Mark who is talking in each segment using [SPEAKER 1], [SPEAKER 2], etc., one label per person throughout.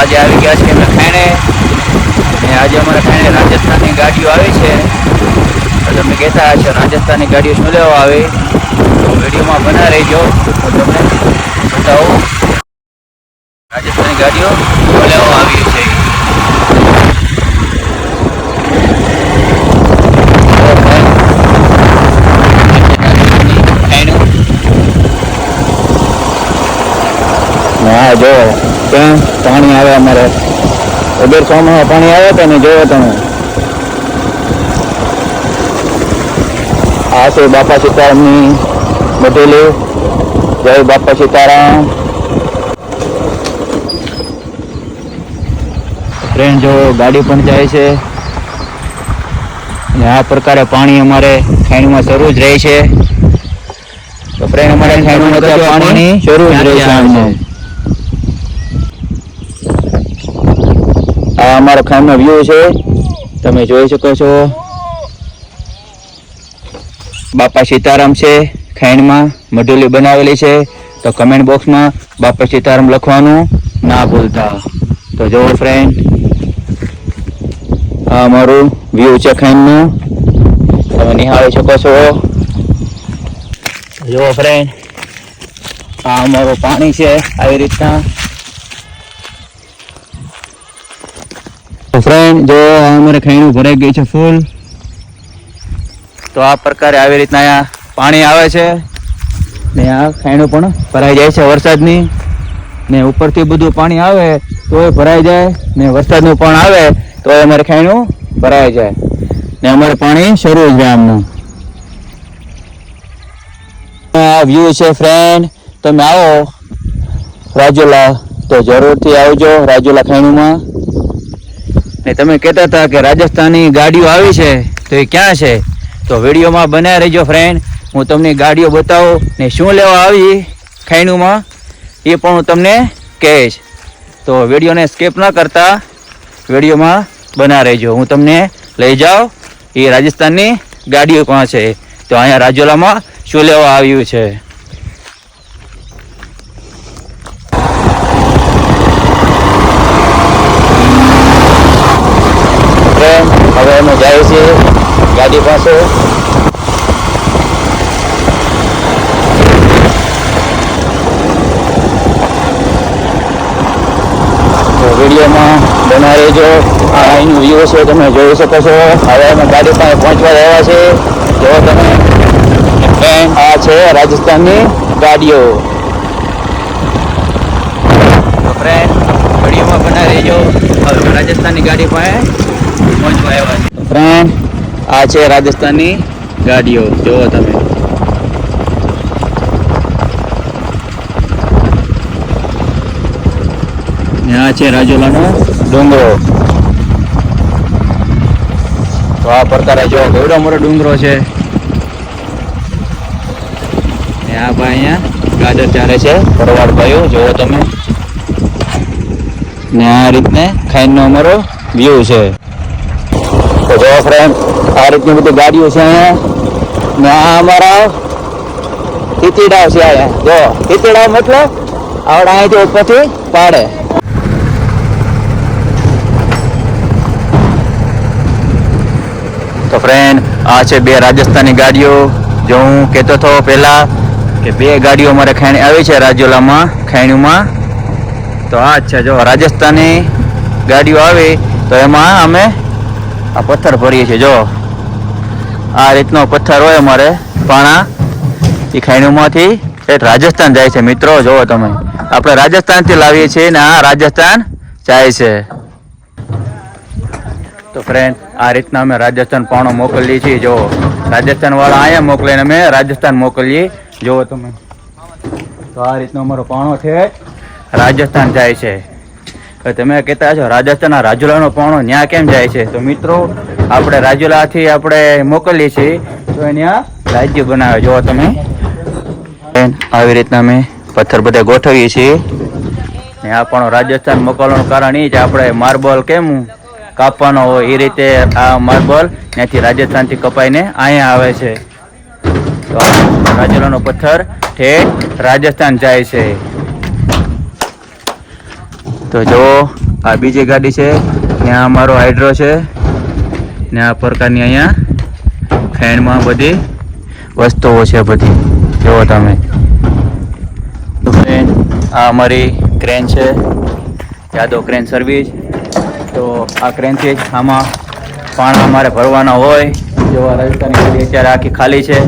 [SPEAKER 1] આજે આવી ગયા છે અમે ખાણે. આજે અમારે ખાણે રાજસ્થાનની ગાડીઓ આવી છે. તો તમે કહેતા હશો, રાજસ્થાનની ગાડીઓ શું લેવા આવે? તો વિડીયોમાં બના રહેજો. હું તમને બતાવું. રાજસ્થાની ગાડીઓ શું લેવા આવી છે ખાણું
[SPEAKER 2] હા જો. ત્યાં પાણી આવે અમારે. વગર સોમાં પાણી આવે તો ને જોવો તમે. આ છે બાપા સીતારામની બટેલી જય બાપા સીતારામ. ટ્રેન જો ગાડી પણ જાય છે. આ પ્રકારે પાણી અમારે ખાણીમાં શરૂ જ રહે છે. તો ટ્રેન અમારે ખાણીમાં પાણી શરૂ જ રહે છે આમનું. આ અમારો ખાનનો વ્યૂ છે. તમે જોઈ શકો છો. બાપા સીતારામ છે ખાઈણમાં મઢુલી બનાવેલી છે. તો કમેન્ટ બોક્સમાં બાપા સીતારામ લખવાનું ના ભૂલતા. તો જુઓ ફ્રેન્ડ આ અમારું વ્યૂ છે ખાઈણનું તમે નિહાળી શકો છો. જુઓ ફ્રેન્ડ આ અમારું પાણી છે આવી રીતના. ફ્રેન્ડ જો અમારે ખૈણું ભરાઈ ગઈ છે ફૂલ તો આ પ્રકારે આવી રીતના અહીંયા પાણી આવે છે. ને આ ખૈણું પણ ભરાઈ જાય છે વરસાદની. ને ઉપરથી બધું પાણી આવે તો એ ભરાઈ જાય. ને વરસાદનું પણ આવે તો એ અમારે ખૈણું ભરાઈ જાય. ને અમારે પાણી શરૂ જ રહે આમનું. આ વ્યૂ છે ફ્રેન્ડ તમે આવો. રાજુલા, તો જરૂરથી આવજો રાજુલા ખાઈનુંમાં ને તમે કહેતા હતા કે રાજસ્થાની ગાડીઓ આવી છે, તો એ ક્યાં છે? તો વિડીયોમાં બનાવી રહેજો ફ્રેન્ડ હું તમને ગાડીઓ બતાવું ને શું લેવા આવી ખાઈનુંમાં, એ પણ હું તમને કહીશ. તો વિડીયોને સ્કેપ ન કરતા વિડીયોમાં બના રહેજો. હું તમને લઈ જાઉં, એ રાજસ્થાનની ગાડીઓ કોણ છે? તો અહીંયા રાજોલામાં શું લેવા આવ્યું છે ફ્રેન્ડ હવે અમે જાય છે. ગાડી પાસે. વિડીયોમાં બના રહેજો આ અહીંનું વ્યૂ છે, તમે જોઈ શકો છો. હવે અમે ગાડી પાસે પહોંચવા રહ્યા છે જો તમે આ છે રાજસ્થાનની ગાડીઓ.
[SPEAKER 1] ફ્રેન્ડ વિડીયોમાં બના રહેજો હવે રાજસ્થાનની ગાડી પાસે પહોંચવા આવ્યા છે
[SPEAKER 2] ફ્રેન્ડ આ છે રાજસ્થાનની ગાડીઓ. જુઓ તમે. આ છે રાજુલાનો ડુંગરો. તો આ પ્રકારે જો કેવડો મોટો ડુંગરો છે. આ ભાઈ અહીંયા ગાજર ચાલે છે પરવાડ ભાઈઓ, જુઓ તમે. ને આ રીતને ખાઈનો અમારો વ્યૂ છે. તો જો ફ્રેન્ડ આ રીતની બધી ગાડીઓ છે અહીંયા. ને આ અમારા તીતીડાવ છે અહીંયા. જો તીતીડાવ મતલબ આવડે અહીંથી ઉપરથી પાડે. તો ફ્રેન્ડ આ છે બે રાજસ્થાની ગાડીઓ. જો હું કહેતો હતો પહેલા કે બે ગાડીઓ અમારે ખેણી આવી છે રાજોલામાં, ખાણીમાં. તો આ છે. જો રાજસ્થાની ગાડીઓ આવે, તો એમાં અમે આ પથ્થર ભરીએ છીએ, જો. આ રીતનો પથ્થર હોય અમારે, પાણા. એ ખાઈણીમાંથી એક રાજસ્થાન જાય છે, મિત્રો, જોવો તમે. આપણે રાજસ્થાનથી લાવીએ છીએ ને આ રાજસ્થાન જાય છે. તો ફ્રેન્ડ આ રીતના અમે રાજસ્થાન પાણો મોકલીએ છીએ, જો. રાજસ્થાન વાળા અહીંયા મોકલીને અમે રાજસ્થાન મોકલીએ, જોવો તમે. તો આ રીતનો અમારો પાણો છે. રાજસ્થાન જાય છે. હવે તમે કહેતા છો રાજસ્થાનના રાજુલાનો પાણો ન્યા કેમ જાય છે? તો મિત્રો, આપણે રાજુલાથી આપણે મોકલીએ છીએ. તો અહીંયા રાજ્ય બનાવે. જો તમે. આવી રીતના અમે પથ્થર બધા ગોઠવીએ છીએ. ને આ પણ રાજસ્થાન મોકલવાનું કારણ એ છે આપણે માર્બલ કેમ કાપવાનો હોય એ રીતે આ માર્બલ ત્યાંથી રાજસ્થાનથી કપાઈને અહીંયા આવે છે. તો રાજુલાનો પથ્થર ઠેઠ રાજસ્થાન જાય છે. તો જો આ બીજી ગાડી છે. ત્યાં અમારો હાઇડ્રો છે. ને આ પ્રકારની અહીંયા ફેણમાં બધી વસ્તુઓ છે બધી. જુઓ તમે. તો friend, આ અમારી ક્રેન છે. યાદવ ક્રેન સર્વિસ તો આ ક્રેનથી જ આમાં પાણા અમારે ભરવાના હોય. જેવા રાજસ્થાન ગાડી અત્યારે આખી ખાલી છે.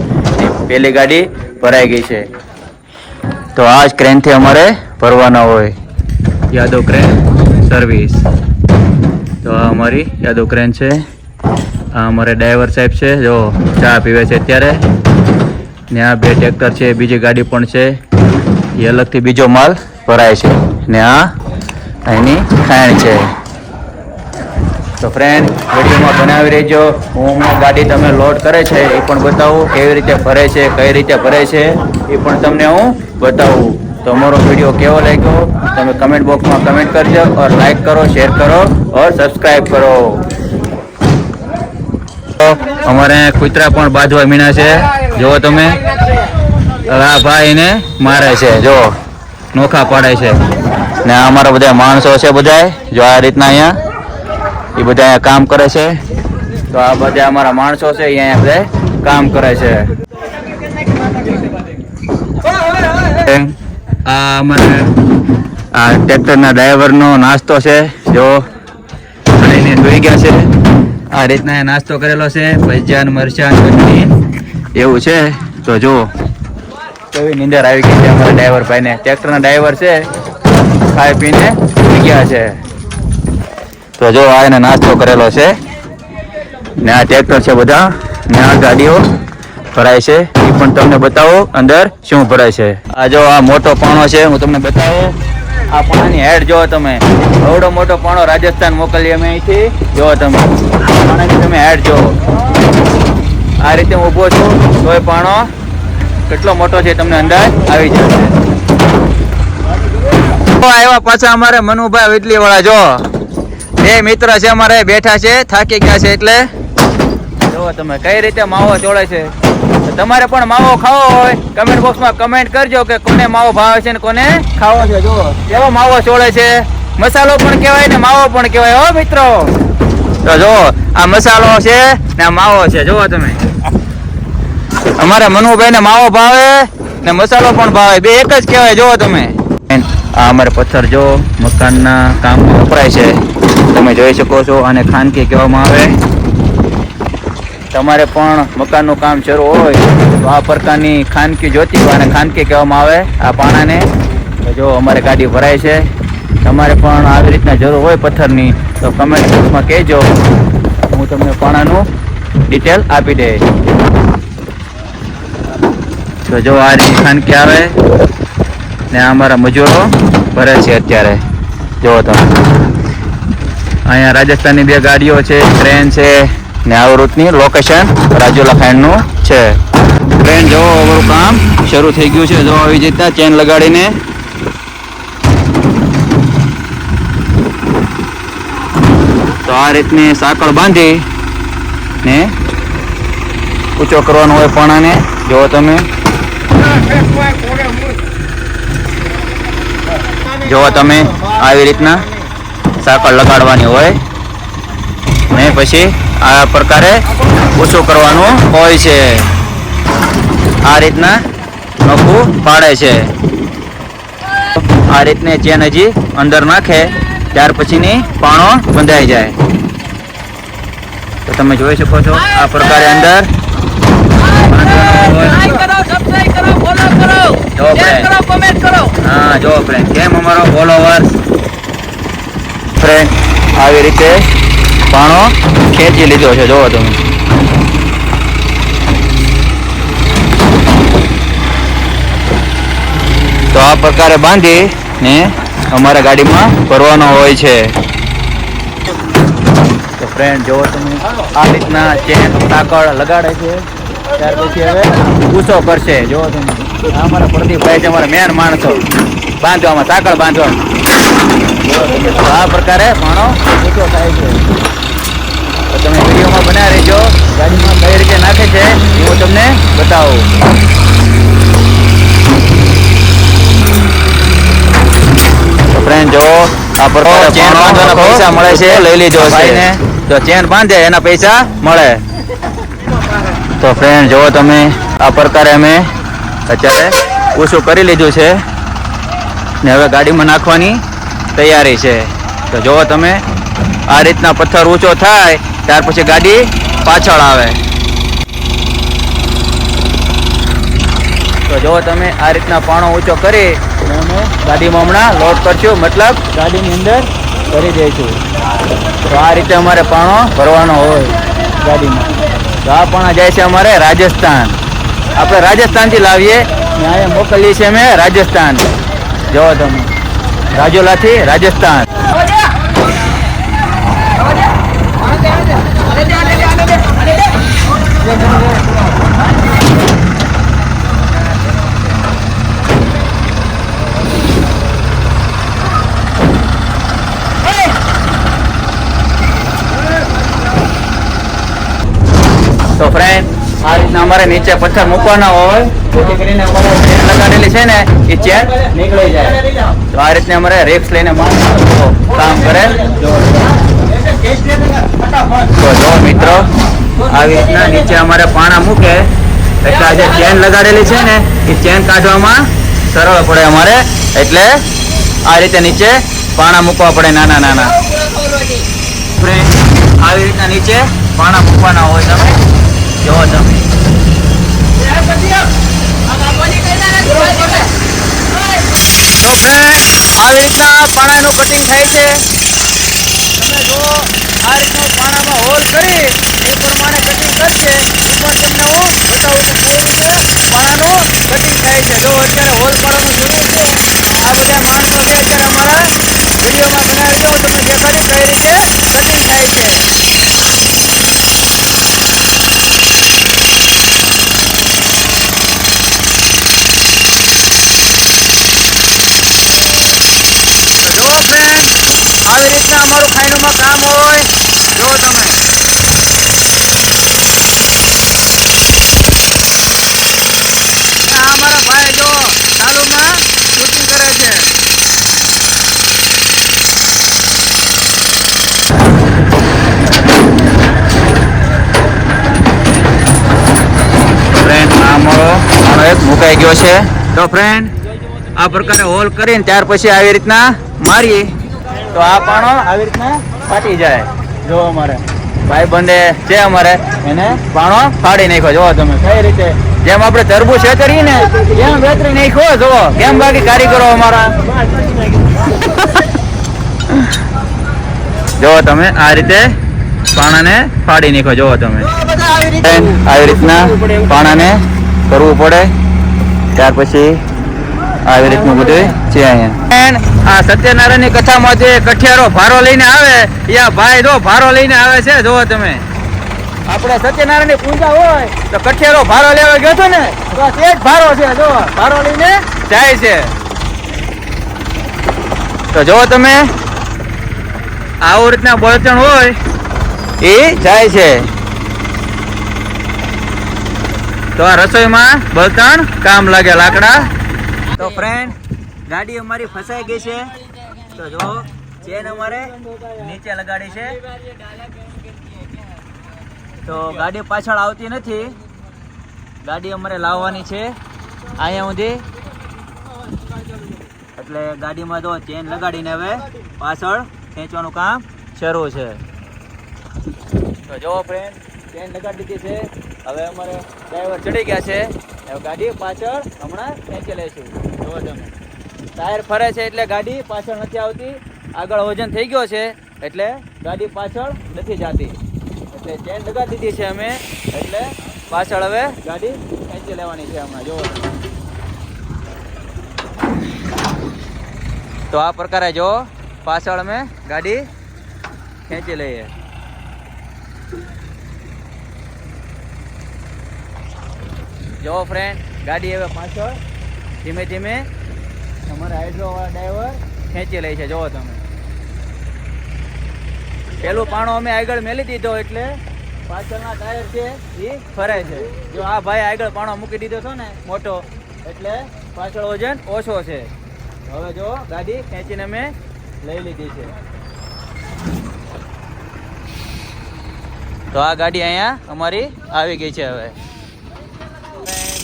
[SPEAKER 2] પેલી ગાડી ભરાઈ ગઈ છે. તો આ જ ક્રેનથી અમારે ભરવાના હોય. યાદવ ક્રેન સર્વિસ તો આ અમારી યાદવ ક્રેન છે. આ અમારે ડ્રાઈવર સાહેબ છે. જો ચા પીવે છે અત્યારે. ને આ બે ટ્રેક્ટર છે, બીજી ગાડી પણ છે. એ અલગથી બીજો માલ ભરાય છે. ને આ એની ખાણ છે. તો ફ્રેન્ડ વિડીયોમાં બનાવી રહેજો. હું હમણાં ગાડી તમે લોડ કરે છે, એ પણ બતાવું. કેવી રીતે ભરે છે, કઈ રીતે ભરે છે, એ પણ તમને હું બતાવું. તો અમારો વીડિયો કેવો લાગ્યો? તમે કમેન્ટ બોક્સમાં કમેન્ટ કરજો ઓર લાઈક કરો શેર કરો ઓર સબસ્ક્રાઈબ કરો. તો અમારે કૂતરા પણ બાજવા મીણા છે. જુઓ તમે. આ આ ભાઈને મારે છે. જો નોખા પાડે છે. ને આ અમારા બધા માણસો છે બધાય. જો આ રીતના અહીંયા એ બધા અહીંયા કામ કરે છે. તો આ બધા અમારા માણસો છે અહીંયા બધા કામ કરે છે. આ અમારે આ ટ્રેક્ટરના ડ્રાઈવરનો નાસ્તો છે, જો ખાઈને ધોઈ ગયા છે. આ રીતના એ નાસ્તો કરેલો છે ભજીયાન મરચાં ચટણી, એવું છે. તો જો, કેવી નીંદર આવી ગઈ છે અમારા ડ્રાઈવર ભાઈને. ટ્રેક્ટરના ડ્રાઈવર છે, ખાઈ પીને સુઈ ગયા છે. તો જો આ એને નાસ્તો કરેલો છે. ને આ ટ્રેક્ટર છે બધા. ને આ ગાડીઓ ભરાય છે. એ પણ તમને બતાવો, અંદર શું ભરાય છે. આ જો આ મોટો પાણો છે, હું તમને બતાવું. આ પાણાની હેડ જો તમે અવડો મોટો પાણો રાજસ્થાન મોકલીએ અમે અહીંથી. જો તમે પાણાની તમે હેડ જો. આ રીતે હું ઊભો છું, તોય પાણો કેટલો મોટો છે તમને અંદાજ આવી જશે. તો આવ્યા પાછા અમારે મનુભાઈ વિટલી વાળા જો. બે મિત્ર છે અમારે, બેઠા છે, થાકી ગયા છે એટલે. જો તમે કઈ રીતે માવો ચોળે છે. તો તમારે પણ માવો ખાવો હોય કમેન્ટ બોક્સમાં કમેન્ટ કરજો કે કોને માવો ભાવે છે ને કોને ખાવો છે. જો કેવો માવો ચોળે છે. મસાલો પણ કહેવાય ને માવો પણ કહેવાય, હો મિત્રો. તો જો આ મસાલો છે ને આ માવો છે. જુઓ તમે. અમારે મનુભાઈ ને માવો ભાવે ને મસાલો પણ ભાવે. બે એક જ કહેવાય, જુઓ તમે. આ અમારે પથ્થર જો મકાનના કામમાં વપરાય છે. તમે જોઈ શકો છો આને ખાનકી કહેવામાં આવે. તમારે પણ મકાનનું કામ શરૂ હોય, તો આ પ્રકારની ખાનકી જોતી હોય અને ખાનકી કહેવામાં આવે આ પાણાને. જો અમારે ગાડી ભરાય છે, તમારે પણ આવી રીતના જરૂર હોય પથ્થરની, તો કમેન્ટ બોક્સમાં કહેજો. હું તમને પાણાનું ડિટેલ આપી દઈશ. તો જો આ રીતની ખાનકી આવે, ને અમારા મજૂરો ભરે છે અત્યારે. જુઓ તમે. અહીંયા રાજસ્થાનની બે ગાડીઓ છે, ટ્રેન છે ને આવૃતની લોકેશન રાજુલા ખાંડનું છે. ટ્રેન જો અમારું કામ શરૂ થઈ ગયું છે. જો આવી રીતના ચેન લગાડીને તો આ રીતની સાંકળ બાંધી ને ઊંચો કરવાનો હોય પણાને. જો તમે જો તમે આવી રીતના સાંકળ લગાડવાની હોય ને પછી આ પ્રકારે ઓછું કરવાનું હોય છે. આ રીતના નખું પાડે છે. આ રીતને ચેન હજી અંદર નાખે, ત્યાર પછીની પાણો બંધાઈ જાય. તો તમે જોઈ શકો છો, આ પ્રકારે અંદર હા, જો ફ્રેન્ડ કેમ અમારો ફોલોવર્સ ફ્રેન્ડ આવી રીતે પાણો ખેંચી લીધો છે, જોવો તમે. તો આ પ્રકારે બાંધી ને અમારા ગાડીમાં ભરવાનો હોય છે. તો ફ્રેન્ડ જોવો તમે, આ રીતના ચેન સાંકળ લગાડે છે. ત્યાર પછી હવે ગુસ્સો કરશે, જોવો તમે. અમારા પ્રદીપભાઈ છે, અમારા મેન માણસો. બાંધવામાં સાંકળ બાંધવામાં. આ પ્રકારે માણો ગુસ્સો થાય છે. તો તમે વિડીયોમાં બનાવી રહેજો. ગાડીમાં કઈ રીતે નાખે છે એ હું તમને બતાવું. તો ફ્રેન્ડ જો આ પ્રકારે
[SPEAKER 1] ચેન બાંધવાના પૈસા મળે છે, લઈ છે.
[SPEAKER 2] ભાઈને જો ચેન બાંધે એના પૈસા મળે. તો ફ્રેન્ડ જો તમે આ પ્રકારે અમે અત્યારે ઓછું કરી લીધું છે ને હવે ગાડીમાં નાખવાની તૈયારી છે. તો જો તમે આ રીતના પથ્થર ઊંચો થાય ત્યાર પછી ગાડી પાછળ આવે. તો જો તમે આ રીતના પાણો ઊંચો કરી અને ગાડીમાં હમણાં લોડ કરશું, મતલબ ગાડીની અંદર ભરી દઈશું તો આ રીતે અમારે પાણો ભરવાનો હોય ગાડીમાં. તો આ પાણા જાય છે અમારે રાજસ્થાન. આપણે રાજસ્થાનથી લાવીએ અહીંયા મોકલીએ છીએ અમે રાજસ્થાન. જો તમે રાજોલાથી રાજસ્થાન. તો ફ્રેન્ડ આ રીતના અમારે નીચે પથ્થર મૂકવાના હોય લગાડેલી છે ને, એ ચેન નીકળી જાય. તો આ રીતના અમારે રેક્સ લઈને માણસ કામ કરે. તો જો મિત્રો આવી રીતના નીચે અમારે પાણા મૂકે, એટલે આ જે ચેન લગાડેલી છે ને, એ ચેન કાઢવામાં સરળ પડે અમારે, એટલે આ રીતે નીચે પાણા મૂકવા પડે નાના નાના. આવી રીતના નીચે પાણા મૂકવાના હોય તમે જોવો તમે. આવી રીતના પાણાનું કટિંગ થાય છે. જો આ રીતનું પાણામાં હોલ કરી એ પ્રમાણે કટિંગ કરશે પણ તમને હું બતાવું છું કઈ રીતે પાણાનું કટિંગ થાય છે. જો અત્યારે હોલ પાડવાનું જરૂર છે, આ બધા માણસો છે, અત્યારે અમારા વિડીયોમાં બનાવી દો તમને દેખાડી કઈ રીતે કટિંગ થાય છે જો ફ્રેન્ડ આવી રીતના અમારું કામ હોય જો તમે. આ અમારા ભાઈ જો ચાલુમાં શૂટિંગ કરે છે. ફ્રેન્ડ આનો એક મુકાઈ ગયો છે. તો ફ્રેન્ડ આ પ્રકારે હોલ કરીને ત્યાર પછી આવી રીતના મારીએ. તો આ પાણો આવી રીતના ફાટી જાય. જો અમારે. ભાઈ બંધે છે અમારે. એને? પાણો ફાડી નાખ્યો જોવો તમે. કઈ રીતે? જેમ આપણે તરબૂચ છેતરીએ ને એમ વેતરી નાખો જોવો કેમ બાકી કારીગરો અમારા? જોવો તમે આ રીતે પાણાને ફાડી નાખો જોવો તમે. આવી રીતના પાણાને કરવું પડે. ત્યાર પછી આવી રીતનું બધું છે અહીંયા. આ સત્યનારાયણની કથામાં જે કઠિયારો ભારો લઈને આવે એ આ ભાઈ જો ભારો લઈને આવે છે જોવો તમે. આપણે સત્યનારાયણની પૂજા હોય તો કઠિયારો ભારો લેવા ગયો હતો ને તો એક ભારો છે જો ભારો લઈને જાય છે. તો જો તમે આવું રીતના બળતણ હોય એ જાય છે. તો આ રસોઈમાં બળતણ કામ લાગે લાકડા. તો ફ્રેન્ડ ગાડી અમારી ફસાઈ ગઈ છે. તો જો ચેન અમારે નીચે લગાડી છે. તો ગાડી પાછળ આવતી નથી. ગાડી અમારે લાવવાની છે. અહીંયા સુધી. એટલે ગાડીમાં જો ચેન લગાડીને હવે પાછળ ખેંચવાનું કામ શરૂ છે. તો જો ફ્રેન્ડ ચેન લગાડી દીધી છે. હવે અમારે ડ્રાઈવર ચડી ગયા છે. ગાડી પાછળ હમણાં ખેંચી લઈશું જુઓ તમે ટાયર ફરે છે એટલે ગાડી પાછળ નથી આવતી. આગળ વજન થઈ ગયો છે એટલે ગાડી પાછળ નથી જતી. એટલે ચેન લગાડી દીધી છે અમે. એટલે પાછળ હવે ગાડી ખેંચી લેવાની છે હમણાં જુઓ તો આ પ્રકારે જો, પાછળ અમે ગાડી ખેંચી લઈએ. જો ફ્રેન્ડ ગાડી હવે પાછળ ધીમે ધીમે તમારા હાઇડ્રો ડ્રાઈવર ખેંચી લે છે. જોવો તમે. પેલું પાણો અમે આગળ મેલી દીધો એટલે પાછળના ટાયર છે એ ફરે છે. જો આ ભાઈ આગળ પાણો મૂકી દીધો છો ને મોટો, એટલે પાછળ વજન ઓછો છે. હવે જો ગાડી ખેંચીને અમે લઈ લીધી છે. તો આ ગાડી અહીંયા અમારી આવી ગઈ છે હવે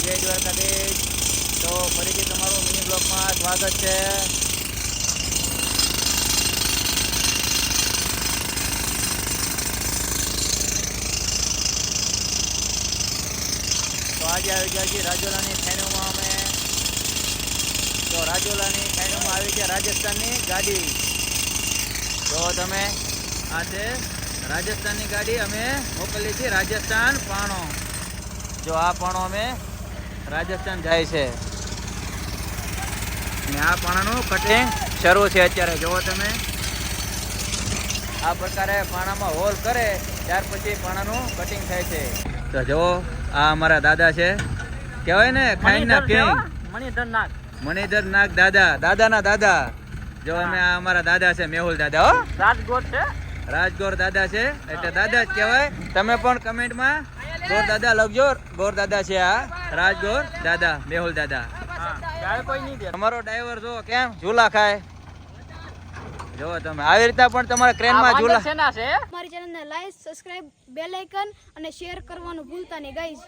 [SPEAKER 2] જય દ્વારકાધીશ તો ફરીથી તમારું મિની બ્લોગમાં સ્વાગત છે. તો આજે આવી ગયા છીએ રાજોલાની ફેનોમાં અમે. તો રાજોલાની ફેનોમાં આવી છે રાજસ્થાનની ગાડી. તો તમે આ છે રાજસ્થાનની ગાડી અમે મોકલી છીએ રાજસ્થાન પાણો. જો આ પાણો અમે રાજસ્થાન જાય છે. ને આ પાણાનું કટિંગ શરૂ છે અત્યારે. જુઓ તમે. આ પ્રકારે પાણામાં હોલ કરે ત્યાર પછી પાણાનું કટિંગ થાય છે. તો જુઓ આ અમારા દાદા છે. કહેવાય ને ખાઈના કિંગ
[SPEAKER 1] મણિધર નાગ.
[SPEAKER 2] મણિધર નાગ દાદા. દાદાના દાદા. જો અમે આ અમારા દાદા છે મેહુલ દાદા હો.
[SPEAKER 1] રાજગોર છે.
[SPEAKER 2] રાજગોર દાદા છે. એટલે દાદા જ કહેવાય. તમે પણ કમેન્ટમાં ગોર દાદા લખજો. ગોર દાદા છે આ. રાજગોર દાદા મેહુલ દાદા.
[SPEAKER 1] દે
[SPEAKER 2] તમારો ડ્રાઈવર જો કેમ? ઝૂલા ખાય. જો તમે આવી રીતના પણ તમારા ક્રેનમાં ઝૂલા.
[SPEAKER 1] શેના છે?
[SPEAKER 3] અમારી ચેનલને લાઈક સબસ્ક્રાઇબ બેલ આઇકન અને શેર કરવાનું ભૂલતા નહીં ગાઈઝ